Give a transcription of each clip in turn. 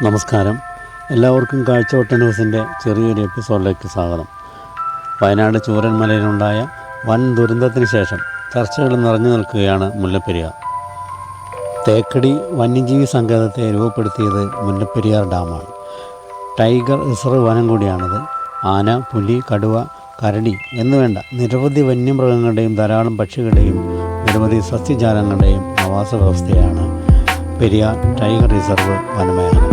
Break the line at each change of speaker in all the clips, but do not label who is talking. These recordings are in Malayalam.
നമസ്കാരം. എല്ലാവർക്കും കാഴ്ചവട്ട ന്യൂസിന്റെ ചെറിയൊരു എപ്പിസോഡിലേക്ക് സ്വാഗതം. വയനാട് ചൂരന്മലയിലുണ്ടായ വൻ ദുരന്തത്തിന് ശേഷം ചർച്ചകൾ നിറഞ്ഞു നിൽക്കുകയാണ് മുല്ലപ്പെരിയാർ. തേക്കടി വന്യജീവി സങ്കേതത്തെ രൂപപ്പെടുത്തിയത് മുല്ലപ്പെരിയാർ ഡാമാണ്. ടൈഗർ റിസർവ് വനം കൂടിയാണിത്. ആന പുലി കടുവ കരടി എന്നുവേണ്ട നിരവധി വന്യമൃഗങ്ങളുടെയും ധാരാളം പക്ഷികളുടെയും നിരവധി സസ്യജാലങ്ങളുടെയും ആവാസ വ്യവസ്ഥയാണ് പെരിയാർ ടൈഗർ റിസർവ് വനമേഖല.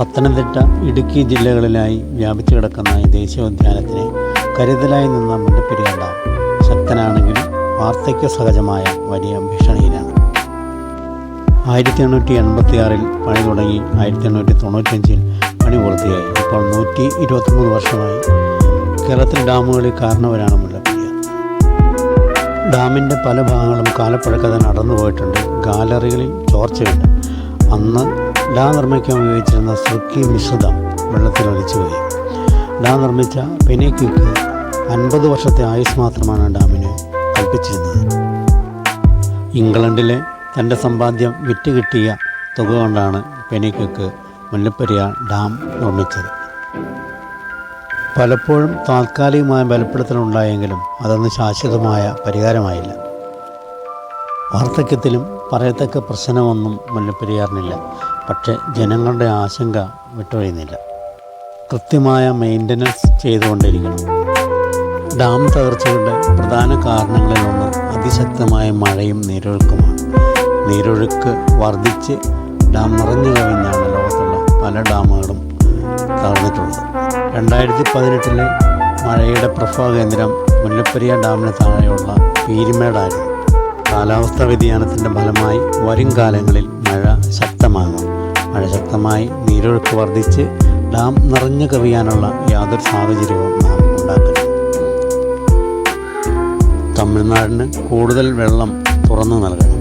പത്തനംതിട്ട ഇടുക്കി ജില്ലകളിലായി വ്യാപിച്ചു കിടക്കുന്ന ഈ ദേശീയോദ്യാനത്തിന് കരുതലായി നിന്ന മുല്ലപ്പെരിയാർ ഡാം ശക്തനാണെങ്കിലും വാർദ്ധക്യ സഹജമായ വലിയ ഭീഷണിയിലാണ്. ആയിരത്തി എണ്ണൂറ്റി എൺപത്തി ആറിൽ പണി തുടങ്ങി ആയിരത്തി എണ്ണൂറ്റി തൊണ്ണൂറ്റഞ്ചിൽ പണി പൂർത്തിയായി. ഇപ്പോൾ നൂറ്റി ഇരുപത്തിമൂന്ന് വർഷമായി കേരളത്തിൽ ഡാമുകളിൽ കാരണവരാണ് മുല്ലപ്പെരിയാർ. ഡാമിന്റെ പല ഭാഗങ്ങളും കാലപ്പഴക്കത നടന്നു പോയിട്ടുണ്ട് ഗാലറികളിൽ ചോർച്ചയുണ്ട്. അന്ന് ഡാം നിർമ്മിക്കാൻ ഉപയോഗിച്ചിരുന്ന സുക്കി മിശ്രിതം വെള്ളത്തിലൊലിച്ചു പോയി. ഡാം നിർമ്മിച്ച പെനേക്യുക്ക് അൻപത് വർഷത്തെ ആയുസ് മാത്രമാണ് ഡാമിന് കൽപ്പിച്ചിരുന്നത്. ഇംഗ്ലണ്ടിലെ തന്റെ സമ്പാദ്യം വിറ്റ് കിട്ടിയ തുക കൊണ്ടാണ് പെനേക്യുക്ക് മുല്ലപ്പെരിയാർ ഡാം നിർമ്മിച്ചത്. പലപ്പോഴും താൽക്കാലികമായ ബലപ്പെടുത്തലുണ്ടായെങ്കിലും അതൊന്നും ശാശ്വതമായ പരിഹാരമായില്ല. വാർദ്ധക്യത്തിലും പറയത്തക്ക പ്രശ്നമൊന്നും മുല്ലപ്പെരിയാറിനില്ല. പക്ഷേ ജനങ്ങളുടെ ആശങ്ക വിട്ടൊഴിയുന്നില്ല. കൃത്യമായ മെയിന്റനൻസ് ചെയ്തുകൊണ്ടിരിക്കണം. ഡാം തകർച്ചയുടെ പ്രധാന കാരണങ്ങളിലൊന്ന് അതിശക്തമായ മഴയും നീരൊഴുക്കുമാണ്. നീരൊഴുക്ക് വർദ്ധിച്ച് ഡാം നിറഞ്ഞു കഴിഞ്ഞാണ് ലോകത്തുള്ള പല ഡാമുകളും തകർന്നിട്ടുള്ളത്. രണ്ടായിരത്തി പതിനെട്ടിലെ മഴയുടെ പ്രഭവ കേന്ദ്രം മുല്ലപ്പെരിയാർ ഡാമിന് താഴെയുള്ള പീരിമേടായിരുന്നു. കാലാവസ്ഥാ വ്യതിയാനത്തിന്റെ ഫലമായി വരും കാലങ്ങളിൽ മഴ ശക്തമാകും. മഴ ശക്തമായി നീരൊഴുക്ക് വർദ്ധിച്ച് ഡാം നിറഞ്ഞു കവിയാനുള്ള യാതൊരു സാഹചര്യവും നാം ഉണ്ടാക്കരുത്. തമിഴ്നാടിന് കൂടുതൽ വെള്ളം തുറന്നു നൽകണം.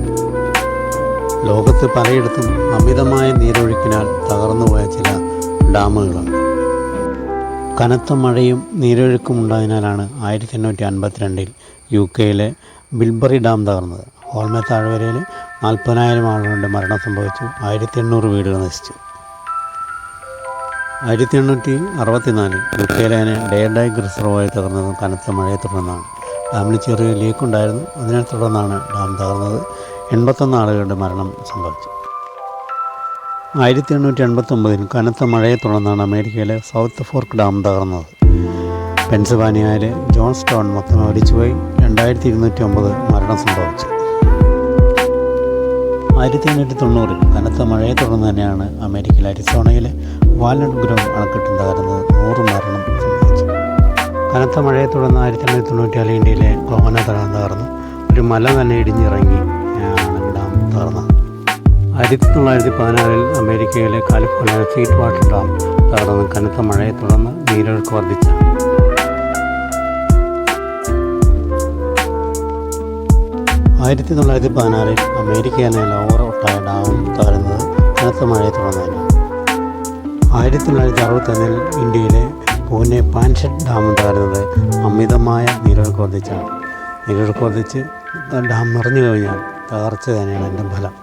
ലോകത്ത് പലയിടത്തും അമിതമായ നീരൊഴുക്കിനാൽ തകർന്നുപോയ ചില ഡാമുകളുണ്ട്. കനത്ത മഴയും നീരൊഴുക്കും ഉണ്ടായതിനാലാണ് ആയിരത്തി എണ്ണൂറ്റി അൻപത്തിരണ്ടിൽ യു കെയിലെ ബിൽബറി ഡാം തകർന്നത്. ഹോൾമേ താഴ്വരയിൽ നാൽപ്പതിനായിരം ആളുകളുടെ മരണം സംഭവിച്ചു. ആയിരത്തി എണ്ണൂറ് വീടുകൾ നശിച്ചു. ആയിരത്തി എണ്ണൂറ്റി അറുപത്തിനാലിൽ യു കെയിലെ ഡേഡൈഗ് റിസർവായി തകർന്നതും കനത്ത മഴയെ തുടർന്നാണ്. ഡാമിന് ചെറിയ ലീക്ക് ഉണ്ടായിരുന്നു. അതിനെ തുടർന്നാണ് ഡാം തകർന്നത്. എൺപത്തൊന്ന് ആളുകളുടെ മരണം സംഭവിച്ചു. ആയിരത്തി എണ്ണൂറ്റി എൺപത്തൊമ്പതിൽ കനത്ത മഴയെ തുടർന്നാണ് അമേരിക്കയിലെ സൗത്ത് ഫോർക്ക് ഡാം തകർന്നത്. പെൻസിൽവാനിയയിലെ ജോൺസ് ടൗൺ മൊത്തം ഒലിച്ചുപോയി രണ്ടായിരത്തി ഇരുന്നൂറ്റി ഒമ്പത് മരണം സംഭവിച്ചു. ആയിരത്തി എണ്ണൂറ്റി തൊണ്ണൂറിൽ കനത്ത മഴയെ തുടർന്ന് തന്നെയാണ് അമേരിക്കയിലെ അരിസോണയിലെ വാൽനട്ട് ഗ്രൗണ്ട് അണക്കെട്ടും തകർന്നത് നൂറ് മരണം സംഭവിച്ചു. കനത്ത മഴയെ തുടർന്ന് ആയിരത്തി എണ്ണൂറ്റി തൊണ്ണൂറ്റിയാൽ ഇന്ത്യയിലെ കോമന തടാകം തകർന്നു. ഒരു മല തന്നെ ഇടിഞ്ഞിറങ്ങി ഡാം തകർന്നത് ആയിരത്തി തൊള്ളായിരത്തി പതിനാറിൽ അമേരിക്കയിലെ കാലിഫോർണിയ സീറ്റ് വാട്ടർ ഡാം തകർന്ന്. കനത്ത മഴയെ തുടർന്ന് നീരൊഴുക്ക് വർദ്ധിച്ചു. ആയിരത്തി തൊള്ളായിരത്തി പതിനാറിൽ അമേരിക്കയിലെ ലോവർ ഒട്ടായ ഡാം തകരുന്നത് കനത്ത മഴയെ തുടർന്നായിരുന്നു. ആയിരത്തി തൊള്ളായിരത്തി അറുപത്തൊന്നിൽ ഇന്ത്യയിലെ പൂനെ പാൻഷെഡ് ഡാം തകരുന്നത് അമിതമായ നീരൊഴുക്ക് വർദ്ധിച്ചാണ്. നീരൊഴുക്ക് വർദ്ധിച്ച് ഡാം നിറഞ്ഞു കഴിഞ്ഞാൽ തകർച്ച തന്നെയാണ് എന്റെ ഫലം.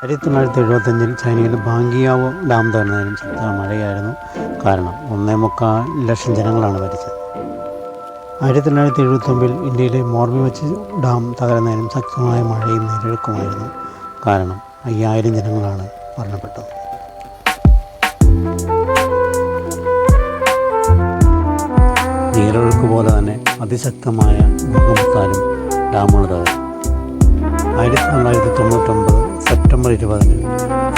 ആയിരത്തി തൊള്ളായിരത്തി എഴുപത്തഞ്ചിൽ ചൈനയിലെ ബാങ്കിയാവോ ഡാം തകർന്നതിനും ശക്തമായ മഴയായിരുന്നു കാരണം ഒന്നേ മുക്കാൽ ലക്ഷം ജനങ്ങളാണ് മരിച്ചത്. ആയിരത്തി തൊള്ളായിരത്തി എഴുപത്തൊമ്പതിൽ ഇന്ത്യയിലെ മോർബി വെച്ച് ഡാം തകരുന്നതിനും ശക്തമായ മഴയും നീരൊഴുക്കുമായിരുന്നു കാരണം അയ്യായിരം ജനങ്ങളാണ് മരണപ്പെട്ടത്. നീരൊഴുക്ക് പോലെ തന്നെ അതിശക്തമായ ഭൂകമ്പത്താലും ഡാമുകൾ തകർന്നു ആയിരത്തി തൊള്ളായിരത്തി തൊണ്ണൂറ്റൊമ്പത് സെപ്റ്റംബർ ഇരുപതിന്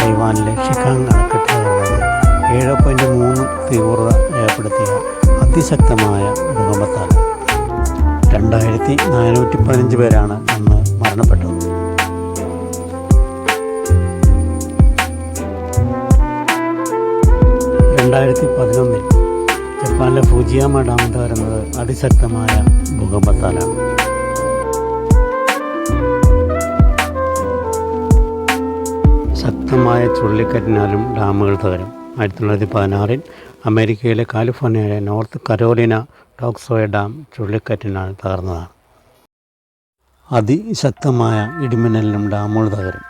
തൈവാനിലെ ഷിക്കാങ് അണക്കെട്ട് തകർന്നത് ഏഴ് പോയിന്റ് മൂന്ന് തീവ്രത രേഖപ്പെടുത്തിയ അതിശക്തമായ ഭൂകമ്പത്താൽ രണ്ടായിരത്തി നാനൂറ്റി പതിനഞ്ച് പേരാണ് അന്ന് മരണപ്പെട്ടത്. രണ്ടായിരത്തി പതിനൊന്നിൽ ജപ്പാനിലെ ഫുജിയാമ ഡാം തകരുന്നത് അതിശക്തമായ ഭൂകമ്പത്താലാണ്. ശക്തമായ ചുഴലിക്കാറ്റിനാലും ഡാമുകൾ തകരും. ആയിരത്തി തൊള്ളായിരത്തി പതിനാറിൽ അമേരിക്കയിലെ കാലിഫോർണിയയിലെ നോർത്ത് കരോലിന ടോക്സോയ ഡാം ചുഴലിക്കാറ്റിനാൽ തകർന്നതാണ്. അതിശക്തമായ ഇടിമിന്നലിനും ഡാമുകൾ തകരും.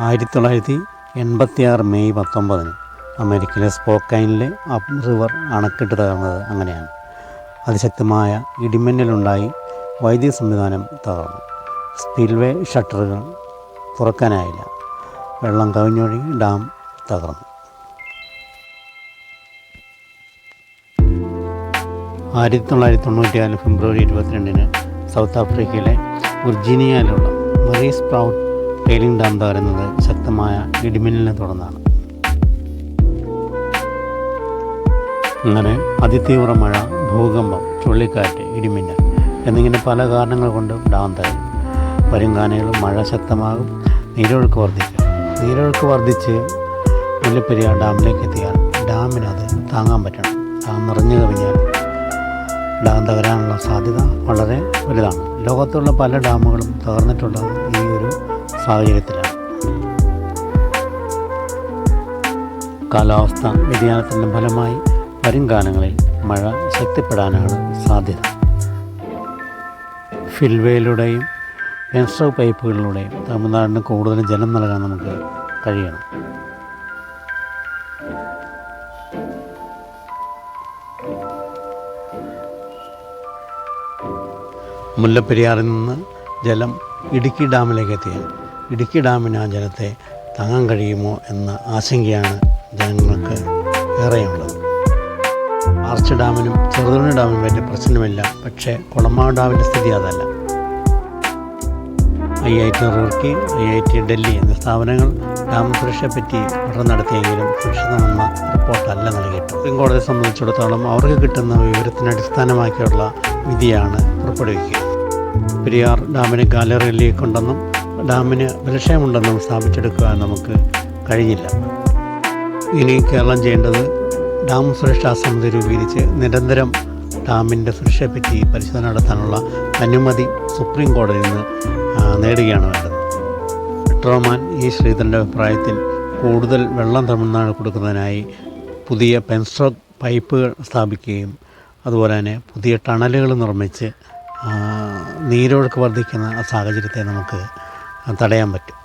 ആയിരത്തി തൊള്ളായിരത്തി എൺപത്തിയാറ് മെയ് പത്തൊമ്പതിന് അമേരിക്കയിലെ സ്പോക്കൈനിലെ അപ് റിവർ അണക്കെട്ട് തകർന്നത് അങ്ങനെയാണ്. അതിശക്തമായ ഇടിമിന്നലുണ്ടായി വൈദ്യുതി സംവിധാനം തകർന്നു. സ്പിൽവേ ഷട്ടറുകൾ തുറക്കാനായില്ല. വെള്ളം കവിഞ്ഞൊഴുകി ഡാം തകർന്നു. ആയിരത്തി തൊള്ളായിരത്തി തൊണ്ണൂറ്റിനാല് ഫെബ്രുവരി ഇരുപത്തിരണ്ടിന് സൗത്ത് ആഫ്രിക്കയിലെ വിർജീനിയയിലുള്ള മെറീസ് പ്രൗഡ് ടൈലിംഗ് ഡാം തകരുന്നത് ശക്തമായ ഇടിമിന്നലിനെ തുടർന്നാണ്. അങ്ങനെ അതിതീവ്ര മഴ ഭൂകമ്പം ചുഴലിക്കാറ്റ് ഇടിമിന്നൽ എന്നിങ്ങനെ പല കാരണങ്ങൾ കൊണ്ട് ഡാം തകരും. വരുംകാനകൾ മഴ ശക്തമാകും. നീരൊഴുക്ക് വർദ്ധിക്കും. നീരൊഴുക്ക് വർദ്ധിച്ച് മുല്ലപ്പെരിയാർ ഡാമിലേക്ക് എത്തിയാൽ ഡാമിനത് താങ്ങാൻ പറ്റണം. ഡാം നിറഞ്ഞു കവിഞ്ഞാൽ ഡാം തകരാനുള്ള സാധ്യത വളരെ വലുതാണ്. ലോകത്തുള്ള പല ഡാമുകളും തകർന്നിട്ടുള്ളത് ഈ ഒരു സാഹചര്യത്തിലാണ്. കാലാവസ്ഥ വ്യതിയാനത്തിന്റെ ഫലമായി വരും കാലങ്ങളിൽ മഴ ശക്തിപ്പെടാനാണ് സാധ്യത. ഫിൽവേയിലൂടെയും പെൻസ്ട്രോക്ക് പൈപ്പുകളിലൂടെയും തമിഴ്നാടിന് കൂടുതൽ ജലം നൽകാൻ നമുക്ക് കഴിയണം. മുല്ലപ്പെരിയാറിൽ നിന്ന് ജലം ഇടുക്കി ഡാമിലേക്ക് എത്തിയാൽ ഇടുക്കി ഡാമിന് ആ ജലത്തെ താങ്ങാൻ കഴിയുമോ എന്ന ആശങ്കയാണ് ജനങ്ങൾക്ക് ഏറെയുള്ളത്. ആർച്ച് ഡാമിനും ചെറുതുണി ഡാമിനും വലിയ പ്രശ്നമില്ല പക്ഷേ കുളമാവ് ഡാമിന്റെ സ്ഥിതി അതല്ല. I I T Roorkee I I T Delhi എന്നീ സ്ഥാപനങ്ങൾ ഡാം സുരക്ഷയെപ്പറ്റി പഠനം നടത്തിയെങ്കിലും സുരക്ഷിതമെന്ന റിപ്പോർട്ടല്ല നൽകിയിട്ടുള്ളത്. കോടതിയെ സംബന്ധിച്ചിടത്തോളം അവർക്ക് കിട്ടുന്ന വിവരത്തിനടിസ്ഥാനമാക്കിയുള്ള വിധിയാണ് പുറപ്പെടുവിക്കുക. പെരിയാർ ഡാമിന് ഗാലറിയിലേക്ക് ഉണ്ടെന്നും ഡാമിന് ബലക്ഷയമുണ്ടെന്നും സ്ഥാപിച്ചെടുക്കുവാൻ നമുക്ക് കഴിഞ്ഞില്ല. ഇനി കേരളം ചെയ്യേണ്ടത് ഡാം സുരക്ഷാ സമിതി രൂപീകരിച്ച് നിരന്തരം ഡാമിന്റെ സുരക്ഷയെപ്പറ്റി പരിശോധന നടത്താനുള്ള അനുമതി സുപ്രീം കോടതിയിൽ നിന്ന് നേടുകയാണ് വേണ്ടത്. പെട്രോമാൻ ഈ ശ്രീധരന്റെ അഭിപ്രായത്തിൽ കൂടുതൽ വെള്ളം തമിഴ്നാട് കൊടുക്കുന്നതിനായി പുതിയ പെൻസ്ട്രോക്ക് പൈപ്പുകൾ സ്ഥാപിക്കുകയും അതുപോലെ തന്നെ പുതിയ ടണലുകൾ നിർമ്മിച്ച് നീരൊഴുക്ക് വർദ്ധിക്കുന്ന സാഹചര്യത്തെ നമുക്ക് തടയാൻ പറ്റും.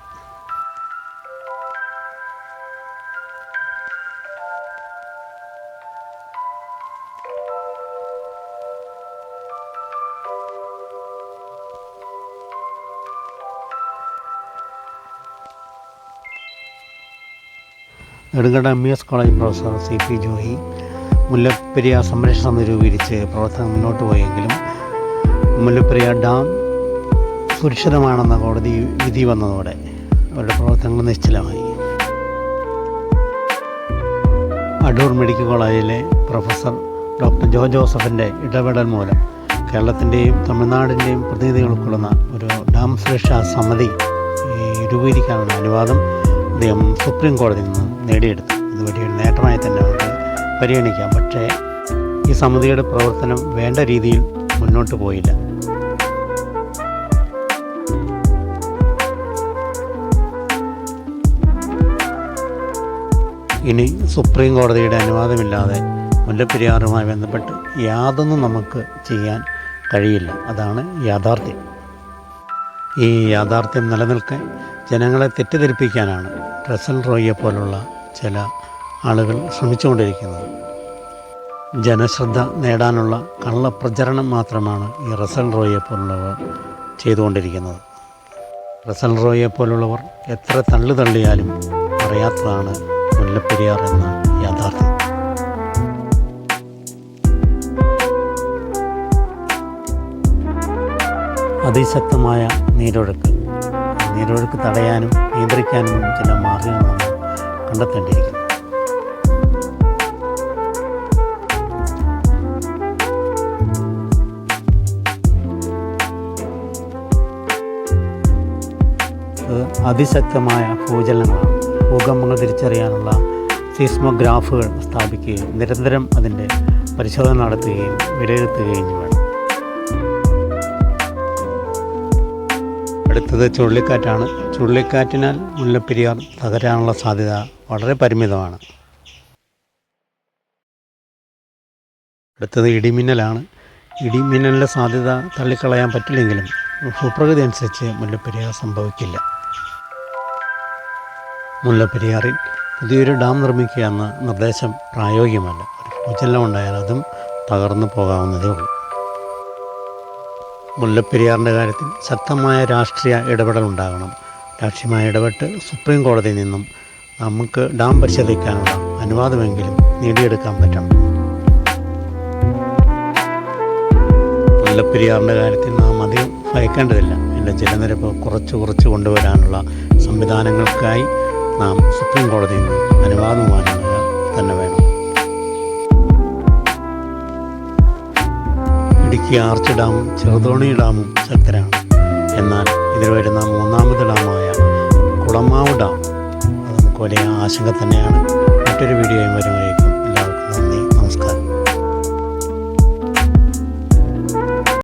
Nedumkanda M S college professor C P Johi Mullaperiyar സംരക്ഷണം നിരൂപീകരിച്ച് രൂപീകരിച്ച് പ്രവർത്തനം മുന്നോട്ട് പോയെങ്കിലും മുല്ലപ്പെരിയാർ ഡാം സുരക്ഷിതമാണെന്ന കോടതി വിധി വന്നതോടെ അവരുടെ പ്രവർത്തനങ്ങൾ നിശ്ചലമായി. അടൂർ മെഡിക്കൽ കോളേജിലെ പ്രൊഫസർ ഡോക്ടർ ജോ ജോസഫിന്റെ ഇടപെടൽ മൂലം കേരളത്തിന്റെയും തമിഴ്നാടിന്റെയും പ്രതിനിധികൾ ഉൾക്കൊള്ളുന്ന ഒരു ഡാം സുരക്ഷാ സമിതി രൂപീകരിക്കാനുള്ള അനുവാദം അദ്ദേഹം സുപ്രീം കോടതിയിൽ നിന്ന് നേടിയെടുത്തു. ഇത് വലിയൊരു നേട്ടമായി തന്നെ നമുക്ക് പരിഗണിക്കാം. പക്ഷേ ഈ സമിതിയുടെ പ്രവർത്തനം വേണ്ട രീതിയിൽ മുന്നോട്ട് പോയില്ല. ഇനി സുപ്രീം കോടതിയുടെ അനുവാദമില്ലാതെ മുല്ലപ്പെരിയാറുമായി ബന്ധപ്പെട്ട് യാതൊന്നും നമുക്ക് ചെയ്യാൻ കഴിയില്ല. അതാണ് യാഥാർത്ഥ്യം. ഈ യാഥാർത്ഥ്യം നിലനിൽക്കാൻ ജനങ്ങളെ തെറ്റിദ്ധരിപ്പിക്കാനാണ് റസൽ റോയിയെ പോലുള്ള ചില ആളുകൾ ശ്രമിച്ചുകൊണ്ടിരിക്കുന്നത്. ജനശ്രദ്ധ നേടാനുള്ള കള്ളപ്രചരണം മാത്രമാണ് ഈ റസൽ റോയിയെ പോലുള്ളവർ ചെയ്തുകൊണ്ടിരിക്കുന്നത്. റസൽ റോയിയെ പോലുള്ളവർ എത്ര തള്ളു തള്ളിയാലും അറിയാത്തതാണ് മുല്ലപ്പെരിയാർ എന്ന യാഥാർത്ഥ്യം. അതിശക്തമായ നീരൊഴുക്ക്. നീരൊഴുക്ക് തടയാനും നിയന്ത്രിക്കാനും ചില മാർഗങ്ങളാണ് കണ്ടെത്തേണ്ടിയിരിക്കുന്നത്. കണ്ടെത്തേണ്ടിയിരിക്കുന്നു അത് അതിശക്തമായ ഭൂചലനങ്ങളാണ് ഭൂകമ്പങ്ങൾ തിരിച്ചറിയാനുള്ള സീസ്മോഗ്രാഫുകൾ സ്ഥാപിക്കുകയും നിരന്തരം അതിന്റെ പരിശോധന നടത്തുകയും വിലയിരുത്തുകയും വേണം അടുത്തത് ചുഴലിക്കാറ്റാണ്. ചുഴലിക്കാറ്റിനാൽ മുല്ലപ്പെരിയാർ തകരാനുള്ള സാധ്യത വളരെ പരിമിതമാണ്. അടുത്തത് ഇടിമിന്നലാണ്. ഇടിമിന്നലിന്റെ സാധ്യത തള്ളിക്കളയാൻ പറ്റില്ലെങ്കിലും ഭൂപ്രകൃതി അനുസരിച്ച് മുല്ലപ്പെരിയാർ സംഭവിക്കില്ല. മുല്ലപ്പെരിയാറിൽ പുതിയൊരു ഡാം നിർമ്മിക്കുക എന്ന നിർദ്ദേശം പ്രായോഗികമല്ല. ഒരു ഭൂചലനം ഉണ്ടായാൽ അതും തകർന്നു പോകാവുന്നതേ ഉള്ളൂ. മുല്ലപ്പെരിയാറിന്റെ കാര്യത്തിൽ ശക്തമായ രാഷ്ട്രീയ ഇടപെടൽ ഉണ്ടാകണം. രാഷ്ട്രീയമായ ഇടപെട്ട് സുപ്രീം കോടതിയിൽ നിന്നും നമുക്ക് ഡാം പരിശോധിക്കാനുള്ള അനുവാദമെങ്കിലും നേടിയെടുക്കാൻ പറ്റണം. മുല്ലപ്പെരിയാറിന്റെ കാര്യത്തിൽ നാം അധികം ഭയക്കേണ്ടതില്ല. എന്റെ ജലനിരപ്പ് കുറച്ച് കുറച്ച് കൊണ്ടുവരാനുള്ള സംവിധാനങ്ങൾക്കായി നാം സുപ്രീം കോടതിയിൽ നിന്ന് അനുവാദം വാങ്ങുന്നത് തന്നെ വേണം. ഇടുക്കി ആർച്ച് ഡാമും ചെറുതോണി ഡാമും ശക്തരാണ്. എന്നാൽ ഇതിൽ വരുന്ന മൂന്നാമത് ഡാമായ കുളമാവ് ഡാം അത് നമുക്ക് വലിയ ആശങ്ക തന്നെയാണ്. മറ്റൊരു വീഡിയോയും വരുമായി